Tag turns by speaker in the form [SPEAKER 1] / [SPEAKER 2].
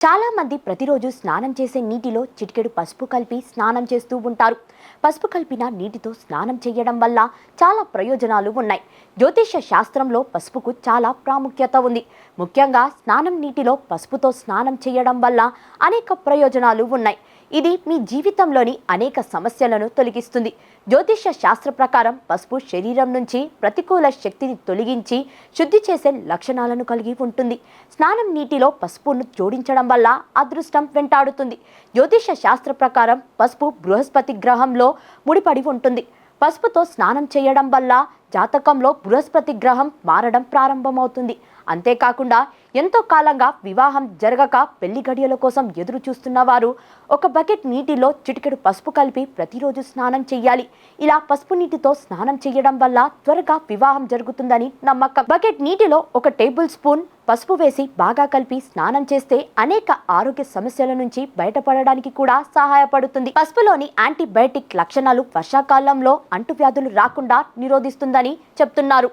[SPEAKER 1] చాలామంది ప్రతిరోజు స్నానం చేసే నీటిలో చిటికెడు పసుపు కలిపి స్నానం చేస్తూ ఉంటారు. పసుపు కలిపిన నీటితో స్నానం చేయడం వల్ల చాలా ప్రయోజనాలు ఉన్నాయి. జ్యోతిష శాస్త్రంలో పసుపుకు చాలా ప్రాముఖ్యత ఉంది. ముఖ్యంగా స్నానం నీటిలో పసుపుతో స్నానం చేయడం వల్ల అనేక ప్రయోజనాలు ఉన్నాయి. ఇది మీ జీవితంలోని అనేక సమస్యలను తొలగిస్తుంది. జ్యోతిష శాస్త్ర ప్రకారం పసుపు శరీరం నుంచి ప్రతికూల శక్తిని తొలగించి శుద్ధి చేసే లక్షణాలను కలిగి ఉంటుంది. స్నానం నీటిలో పసుపును జోడించడం వల్ల అదృష్టం వెంటాడుతుంది. జ్యోతిష శాస్త్ర ప్రకారం పసుపు బృహస్పతి గ్రహంలో ముడిపడి ఉంటుంది. పసుపుతో స్నానం చేయడం వల్ల జాతకంలో బృహస్పతి గ్రహం మారడం ప్రారంభమవుతుంది. అంతేకాకుండా ఎంతో కాలంగా వివాహం జరగక పెళ్ళి గడియల కోసం ఎదురు చూస్తున్న వారు ఒక బకెట్ నీటిలో చిటికెడు పసుపు కలిపి ప్రతిరోజు స్నానం చేయాలి. ఇలా పసుపు నీటితో స్నానం చేయడం వల్ల త్వరగా వివాహం జరుగుతుందని నమ్మకం. బకెట్ నీటిలో ఒక టేబుల్ స్పూన్ పసుపు వేసి బాగా కలిపి స్నానం చేస్తే అనేక ఆరోగ్య సమస్యల నుంచి బయటపడడానికి కూడా సహాయపడుతుంది. పసుపులోని యాంటీబయాటిక్ లక్షణాలు వర్షాకాలంలో అంటువ్యాధులు రాకుండా నిరోధిస్తుందని చెప్తున్నారు.